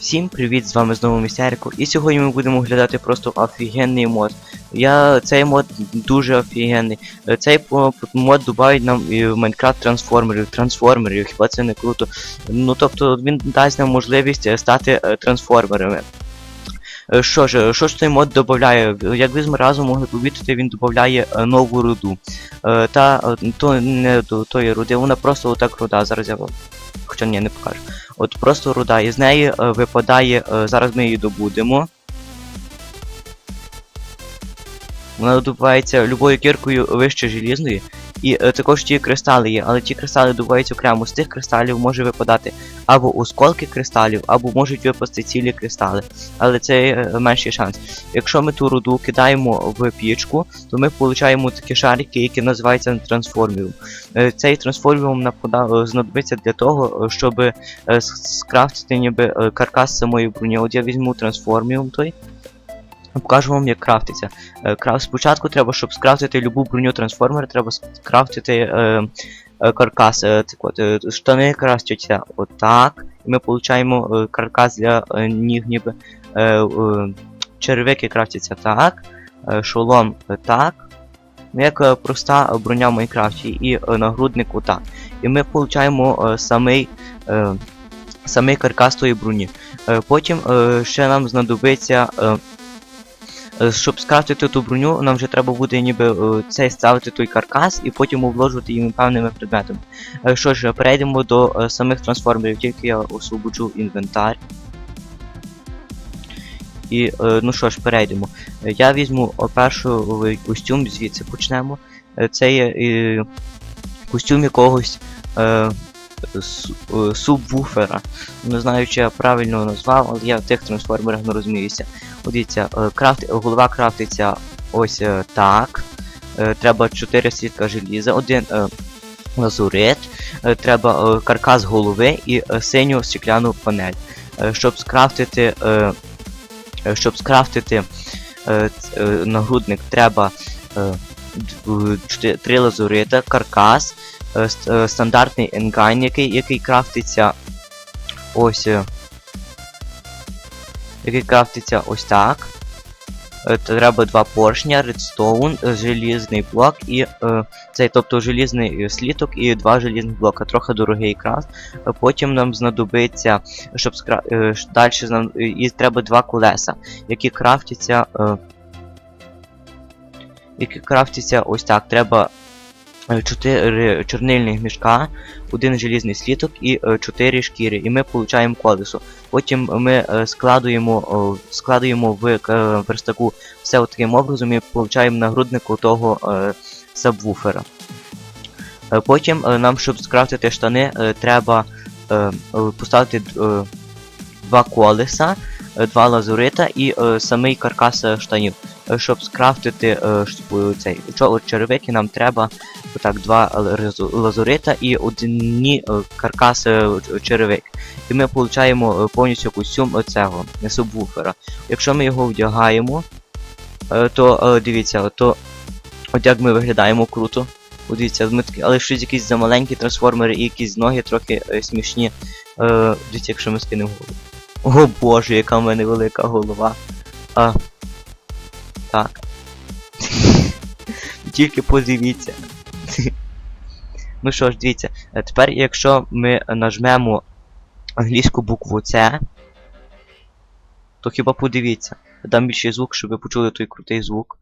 Всім привіт, з вами знову Містерко. І сьогодні ми будемо оглядати просто офігенний мод. Я цей мод дуже офігенний. Цей мод добавить нам і в Майнкрафт трансформерів, трансформерів, хіба це не круто. Ну тобто він дасть нам можливість е, стати е, трансформерами. Е, Що ж, що ж цей мод додає? Як ви разом могли помітити, він додає нову руду. Та то не тої руди, вона просто отак руда. Зараз я вам. Хоча ні, не покажу. От просто руда, і з неї е, випадає, е, зараз ми її добудемо. Вона добувається любою кіркою вище желізної. І е, також ті кристали є, але ті кристали добуваються окремо. З тих кристалів може випадати або осколки кристалів, або можуть випасти цілі кристали. Але це е, менший шанс. Якщо ми ту руду кидаємо в пічку, то ми отримуємо такі шарики, які називаються трансформіум. Е, Цей трансформіум напада- е, знадобиться для того, щоб е, скрафтити ніби е, каркас самої броні. От я візьму трансформіум той. Покажу вам, як крафтиться. Е, краф... Спочатку треба, щоб скрафтити любу броню трансформера, треба скрафтити е, е, каркас. Е, так от, штани крафтяться отак. І ми отримуємо каркас для ніг, ніби. Е, е, черевики крафтяться так. Шолом так. Ну, як проста броня в Майнкрафті, і нагрудник отак. І ми отримуємо самий, е, самий каркас тої броні. Потім ще нам знадобиться. Е, щоб скрафтити ту броню, нам вже треба буде ніби е, цей ставити той каркас і потім обложувати їм певними предметами. Е, що ж, перейдемо до самих трансформерів, тільки я освободжу інвентар. І ну що ж, перейдемо. Я візьму е, костюм, звідси почнемо. Це є костюм якогось субвуфера. Не знаю, чи я правильно назвав, але я в тих трансформерах не розуміюся. Дивіться, е, крафт, голова крафтиться ось е, так. Е, Треба 4 слідка желіза, один е, лазурит, е, треба е, каркас голови і е, синю стекляну панель. Е, Щоб скрафтити, е, е, щоб скрафтити е, е, нагрудник, треба е, д- е, чотири- три лазурита, каркас, е, е, стандартний енгайн, який, який крафтиться ось. е, який крафтиться ось так. Е, Треба два поршня, редстоун, е, желізний блок і е, цей, тобто желізний е, сліток і два желізних блока. Трохи дорогий крафт. Е, Потім нам знадобиться, щоб скра... е, далі нам е, і треба два колеса, які крафтяться. Е, які крафтяться ось так. Треба е, чотири чорнильних мішка, один желізний сліток і е, чотири шкіри. І ми получаємо колесо. Потім ми е, складуємо, складуємо в е, верстаку все таким образом і получаємо нагруднику того е, сабвуфера. Е, Потім е, нам, щоб скрафтити штани, е, треба е, е, поставити е, два колеса, е, два лазурита і е, самий каркас е, штанів. Е, Щоб скрафтити е, е, цей черевики, нам треба отак, два лазурита і одні е, каркаси е, черевик. І ми отримуємо е, повністю костюм цього субвуфера. Якщо ми його вдягаємо, то дивіться, то от як ми виглядаємо круто. От ми такі, але щось якісь замаленькі трансформери і якісь ноги трохи смішні. Дивіться, якщо ми скинемо голову. О боже, яка в мене велика голова. А, так. Тільки подивіться. ну що ж, дивіться, е, тепер якщо ми нажмемо англійську букву С, то хіба подивіться. Я Дам більший звук, щоб ви почули той крутий звук.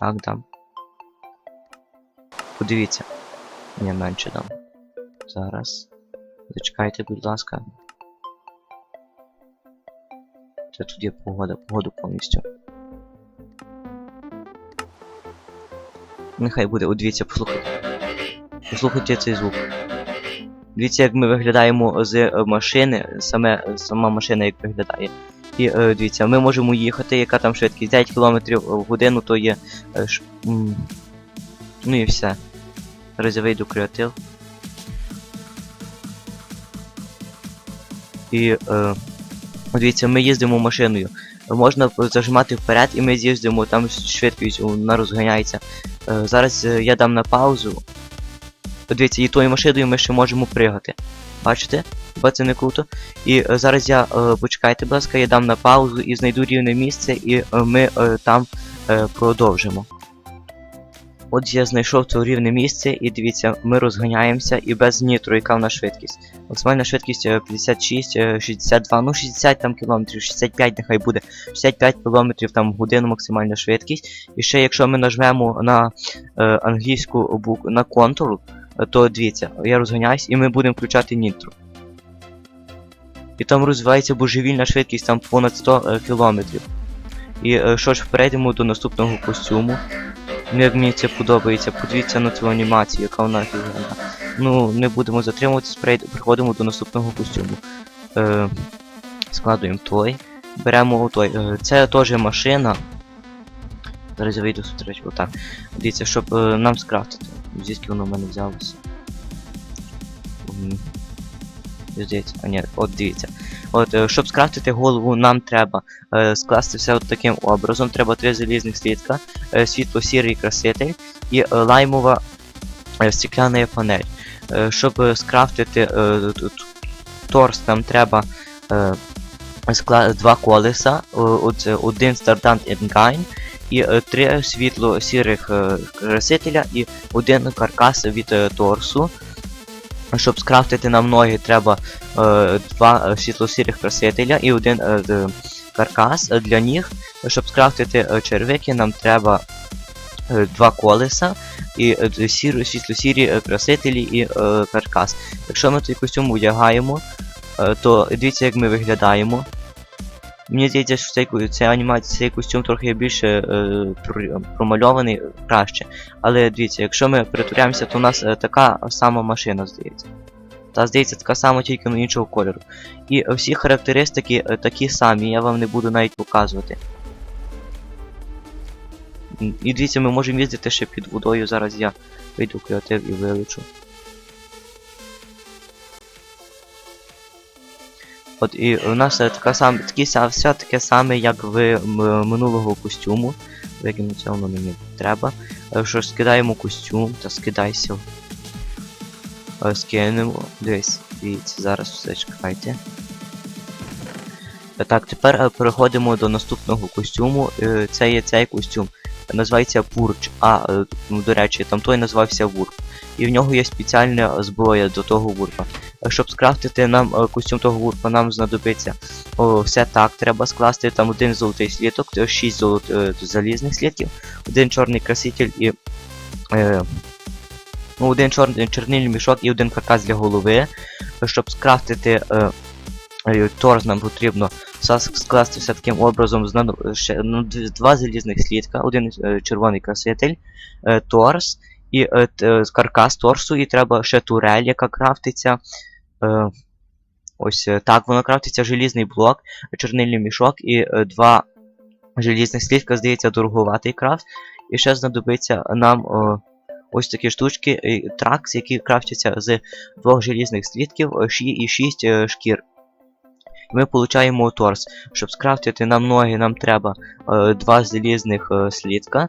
Так, дам. Подивіться. Ні, менше дам. Зараз. Зачекайте, будь ласка. Це тут є погода, погоду повністю. Нехай буде, от дивіться, послухайте. Послухайте цей звук. Дивіться, як ми виглядаємо з е, машини, саме сама машина як виглядає. І е, дивіться, ми можемо їхати, яка там швидкість 9 км в годину, то є. Е, ну і все. Зараз я вийду креатив. І е, дивіться, ми їздимо машиною. Можна зажимати вперед і ми з'їздимо, там швидкість вона розганяється. Е, зараз е, я дам на паузу. Дивіться, і тою машиною ми ще можемо пригати. Бачите? Хіба це не круто? І е, зараз я почекайте, будь ласка, я дам на паузу і знайду рівне місце, і ми там продовжимо. От я знайшов це рівне місце, і дивіться, ми розганяємося і без нітро, яка в нас швидкість. Максимальна швидкість е, 56, е, 62, ну 60 там кілометрів, 65 нехай буде. 65 кілометрів там в годину максимальна швидкість. І ще якщо ми нажмемо на е, англійську букву на контур, е, то дивіться, я розганяюсь і ми будемо включати нітро. І там розвивається божевільна швидкість там понад 100 е, кілометрів. І е, що ж, перейдемо до наступного костюму. Як мені це подобається, подивіться на цю анімацію, яка вона офігенна. Ну, не будемо затримуватись, переходимо до наступного костюму. Е, складуємо той. Беремо той. Е, це теж машина. Зараз я вийду з отак. Дивіться, щоб е, нам скрафтити. Звідки воно в мене взялося? Здається, а ні, от дивіться. От, е, щоб скрафтити голову, нам треба е, скласти все от таким образом. Треба три залізних слідка, е, світло-сірий краситель і е, лаймова е, стекляна панель. Е, щоб скрафтити е, торс, нам треба е, скла- два колеса, е, один Stardust Engine і е, три світло-сірих е, красителя і один каркас від е, торсу. Щоб скрафтити нам ноги, треба е, два е, світло-сірих красителя і один е, д- каркас е, для ніг. Щоб скрафтити е, червики, нам треба е, два колеса і е, сіро- світло-сірі е, красителі і е, каркас. Якщо ми цей костюм одягаємо, е, то дивіться, як ми виглядаємо. Мені здається, що цей, ця анімація, цей костюм трохи більше е, пр- промальований краще. Але дивіться, якщо ми перетворяємося, то у нас е, така сама машина, здається. Та здається, така сама, тільки на іншого кольору. І всі характеристики е, такі самі, я вам не буду навіть показувати. І дивіться, ми можемо їздити ще під водою. Зараз я вийду креатив і вилучу. От і у нас е, така сам, такі все таке саме, як в минулого костюму. Викинути це воно мені треба. Е, Що скидаємо костюм та скидайся. Е, Скинемо. Дивись, дивіться, зараз все чекайте. Так, тепер переходимо до наступного костюму. Це є цей костюм. Називається Пурч. А, ну, до речі, там той називався Вурп. І в нього є спеціальна зброя до того вурпа. Щоб скрафтити нам е, костюм того вурпа, нам знадобиться о, все так, треба скласти там один золотий слідок, 6 золот, е, залізних слідків, один чорний краситель і. Е, ну, один чорний чорнильний мішок і один каркас для голови. Щоб скрафтити е, е, торс, нам потрібно скласти все таким образом знадоб- ще, ну, два залізних слідка, один е, червоний краситель, е, торс і е, каркас торсу, і треба ще турель, яка крафтиться. Е, ось е, так воно крафтиться, желізний блок, чорнильний мішок і е, два желізних слідка, здається, дороговатий крафт. І ще знадобиться нам е, ось такі штучки, е, тракс, які крафтяться з двох желізних слідків е, і шість е, шкір. Ми получаємо торс. Щоб скрафтити нам ноги, нам треба е, два залізних е, слідка,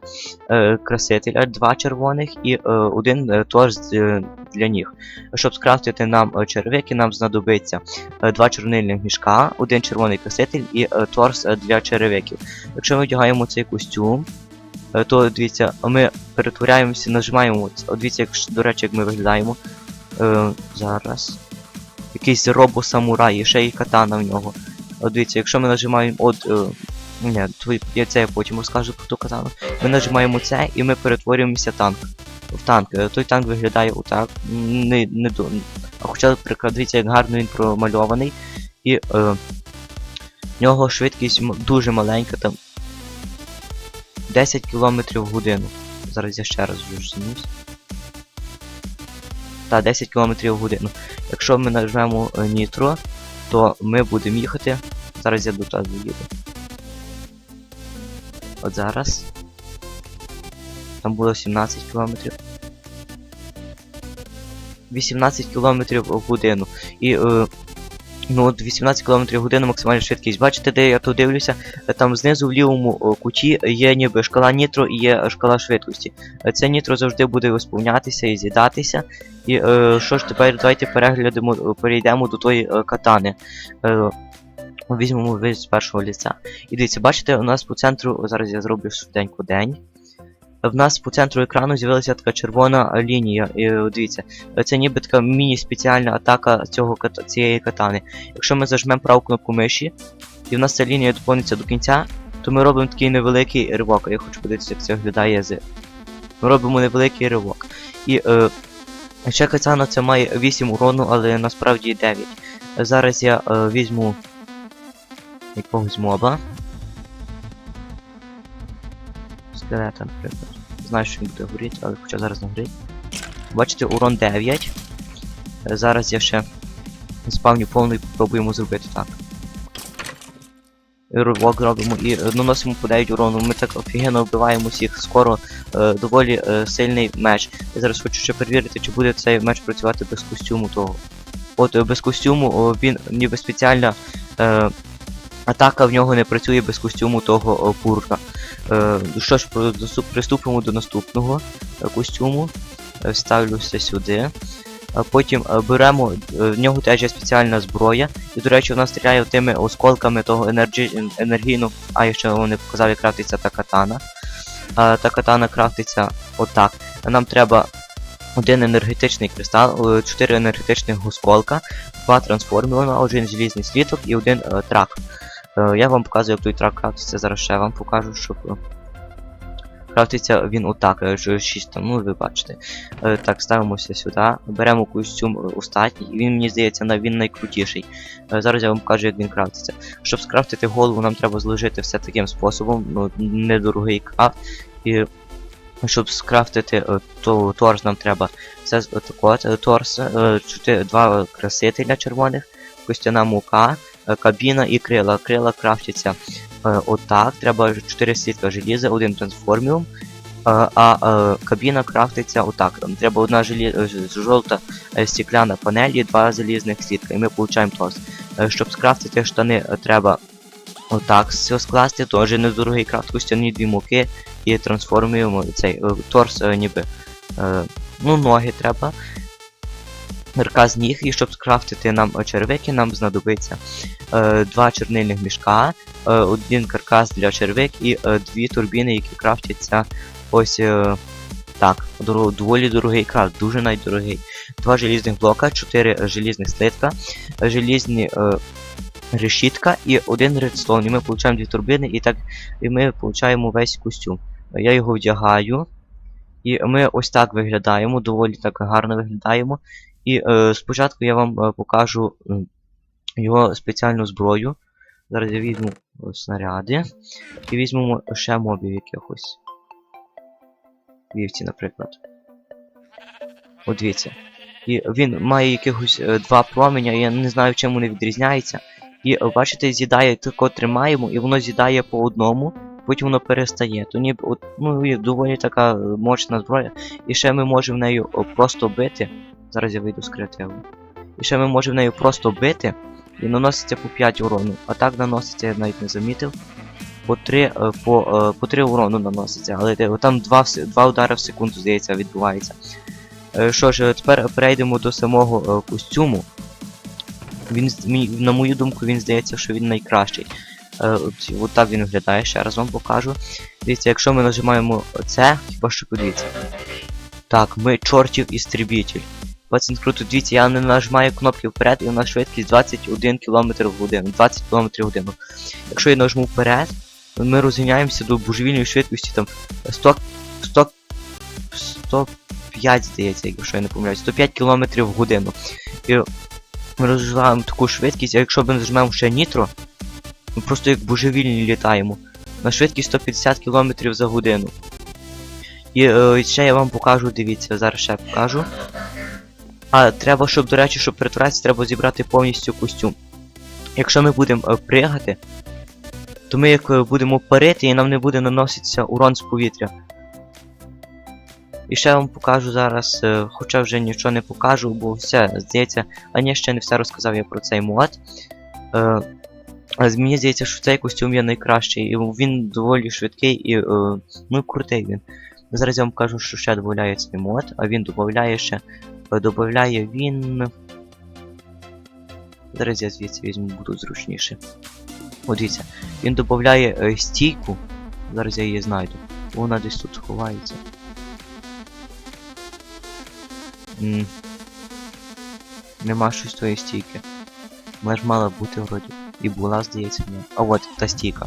е, красителя, два червоних і е, один е, торс е, для ніг. Щоб скрафтити нам е, червики, нам знадобиться е, два чорнильних мішка, один червоний краситель і е, торс е, для черевиків. Якщо ми одягаємо цей костюм, е, то дивіться, ми перетворяємося, нажимаємо, дивіться, як, до речі, як ми виглядаємо. Е, зараз. Якийсь робо-самурай, і ще й катана в нього. От дивіться, якщо ми нажимаємо от. Е, ні, твої- я це потім розкажу про ту катану. Ми нажимаємо це і ми перетворюємося танк. В танк. Е, Той танк виглядає отак. Не, не до. А хоча, наприклад, дивіться, як гарно він промальований. І е, в нього швидкість дуже маленька, там 10 км в годину. Зараз я ще раз вженусь. Та, 10 км в годину. Якщо ми нажмемо е, нітро, то ми будемо їхати. Зараз я до тебе їду. От зараз. Там було 17 км. 18 км в годину. І е, Ну, от 18 км в годину максимальна швидкість. Бачите, де я тут дивлюся? Е, Там знизу в лівому куті є ніби шкала нітро і є шкала швидкості. Е, Це нітро завжди буде восповнятися і з'їдатися. І е, що ж тепер давайте переглядемо, е, перейдемо до тої е, катани. Е, візьмемо вид з першого ліця. І дивіться, бачите, у нас по центру, зараз я зроблю швиденько день. В нас по центру екрану з'явилася така червона лінія. І е, дивіться, це ніби така міні-спеціальна атака цього цієї катани. Якщо ми зажмемо праву кнопку миші, і в нас ця лінія доповниться до кінця, то ми робимо такий невеликий ривок. Я хочу подивитися, як це виглядає з. Ми робимо невеликий ривок. І е, ще катана це має 8 урону, але насправді 9. Е, Зараз я е, візьму якогось моба. Скелета, наприклад. Знаю, що він буде горіти, але хоча зараз не горить. Бачите, урон 9. Е, Зараз я ще спавню повний попробуємо зробити так. І Ривок робимо і е, наносимо по 9 урону. Ми так офігенно вбиваємо всіх скоро е, доволі е, сильний меч. Я зараз хочу ще перевірити, чи буде цей меч працювати без костюму того. От е, без костюму він ніби спеціальна е, атака в нього не працює без костюму того пурка. Е, що ж, приступимо до наступного е, костюму. Е, Ставлюся сюди. Потім беремо, в нього теж є спеціальна зброя. І, до речі, вона стріляє тими осколками того енерджі... енергійного. А, я ще вам не показав, як крафтиться та катана. Та катана крафтиться отак. Нам треба один енергетичний кристал, чотири енергетичних осколка, два трансформіона, один залізний сліток і один трак. Е, я вам показую, як той трак крафтиться, зараз ще вам покажу, щоб. е, Крафтиться він отак, е, що 6 там, ну ви бачите. Е, так, ставимося сюди, беремо костюм е, остатній, і він, мені здається, він найкрутіший. Е, зараз я вам покажу, як він крафтиться. Щоб скрафтити голову, нам треба зложити все таким способом, ну, недорогий крафт. І щоб скрафтити е, то, торс, нам треба все е, торс, е, чотири, два красителя червоних, костяна мука, е, кабіна і крила. Крила крафтяться е, отак. Треба 4 слідка желіза, один трансформіум. е, А е, кабіна крафтиться отак. Треба одна желі... е, жовта е, стекляна панель і два залізних слідка, і ми получаємо торс. Е, Щоб скрафтити штани, е, треба отак все скласти, теж недорогий крафт, костяні дві муки і трансформуємо цей е, торс е, ніби. Е, ну, ноги треба. Мерка з ніг, і щоб скрафтити нам е, червики, нам знадобиться е, два чорнильних мішка, е, один каркас для червик і е, дві турбіни, які крафтяться ось е, так. Доро- доволі дорогий крафт, дуже навіть дорогий. Два желізних блока, чотири желізних слитка, желізні е, решітка і один редстоун. І ми получаємо дві турбини, і так і ми получаємо весь костюм. Я його вдягаю. І ми ось так виглядаємо, доволі так гарно виглядаємо. І е, спочатку я вам е, покажу його спеціальну зброю. Зараз я візьму е, снаряди. І візьмемо ще мобів якихось. Вівці, наприклад. От дивіться. І він має якихось е, два променя, я не знаю, чим вони відрізняються. І е, бачите, з'їдає тако тримаємо, і воно з'їдає по одному, потім воно перестає. То ніби от, ну, доволі така е, мощна зброя. І ще ми можемо нею просто бити. Зараз я вийду з креативу. І ще ми можемо нею просто бити і наноситься по 5 урону. А так наноситься, я навіть не замітив. По 3, е, по, е, по 3 урону наноситься, але там 2, 2 удари в секунду, здається, відбувається. Е, Що ж, тепер перейдемо до самого костюму. Він, на мою думку, він здається, що він найкращий. От, от так він виглядає, ще раз вам покажу. Дивіться, якщо ми нажимаємо це, хіба що подивіться. Так, ми чортів істребітель. Пацан круто, дивіться, я не нажимаю кнопки вперед, і у нас швидкість 21 км в годину, 20 км в годину. Якщо я нажму вперед, ми розганяємося до божевільної швидкості там 100, 100, 105, здається, якщо я не помиляюсь, 105 км в годину. І ми розвиваємо таку швидкість, а якщо ми нажмемо ще нітро, ми просто як божевільні літаємо. На швидкість 150 км за годину. І е, ще я вам покажу, дивіться, зараз ще покажу. А, треба, щоб, до речі, щоб перетворитися, треба зібрати повністю костюм. Якщо ми будемо е, пригати, то ми як е, будемо парити і нам не буде наноситися урон з повітря. І ще вам покажу зараз, е, хоча вже нічого не покажу, бо все, здається, а ще не все розказав я про цей мод. Е, мені здається, що цей костюм є найкращий, і він доволі швидкий і е, ну крутий він. Зараз я вам кажу, що ще додає цей мод, а він додає ще. Додає він. Зараз я звідси візьму, буду зручніше. От дивіться, він додає е, стійку. Зараз я її знайду. Вона десь тут сховається. М. Нема щось тої стійки. Вона ж мала бути вроді. І була, здається, ні. А от та стійка.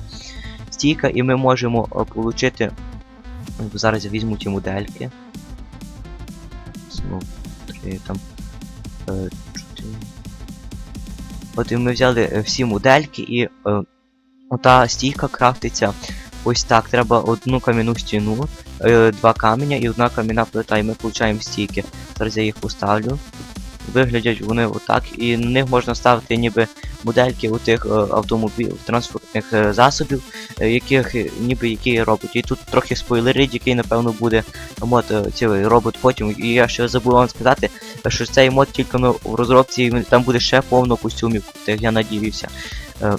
Стійка, і ми можемо е, получити. Зараз я візьму ті модельки. Ну, три там. Е. От і ми взяли е, всі модельки і е, ота стійка крафтиться. Ось так, треба одну кам'яну стіну, е, два каменя і одна кам'яна плита, і ми получаємо стійки. Зараз я їх поставлю. Виглядять вони отак, і на них можна ставити ніби модельки у тих е, автомобілів, транспортних е, засобів, е, яких ніби які робить. І тут трохи спойлерить, який напевно буде мод цілий робот потім. І я ще забув вам сказати, що цей мод тільки ну, в розробці, і там буде ще повно костюмів, тих я надіюся. Е,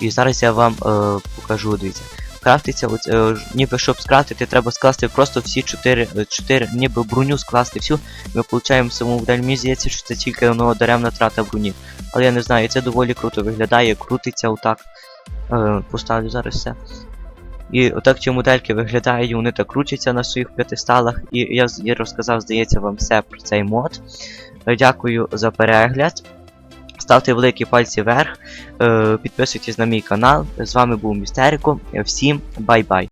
і зараз я вам покажу, дивіться. Крафтиться, е, ніби щоб скрафтити, треба скласти просто всі 4, 4 ніби броню скласти всю. Ми получаємо саму модель. Мені здається, що це тільки ну, даремна трата броні. Але я не знаю, це доволі круто виглядає, крутиться отак. Е, поставлю зараз все. І отак ці модельки виглядають, вони так крутяться на своїх п'ятисталах. І я, я розказав, здається, вам все про цей мод. Е, Дякую за перегляд. Ставте великі пальці вверх, е, підписуйтесь на мій канал. З вами був Містерико. Всім бай-бай.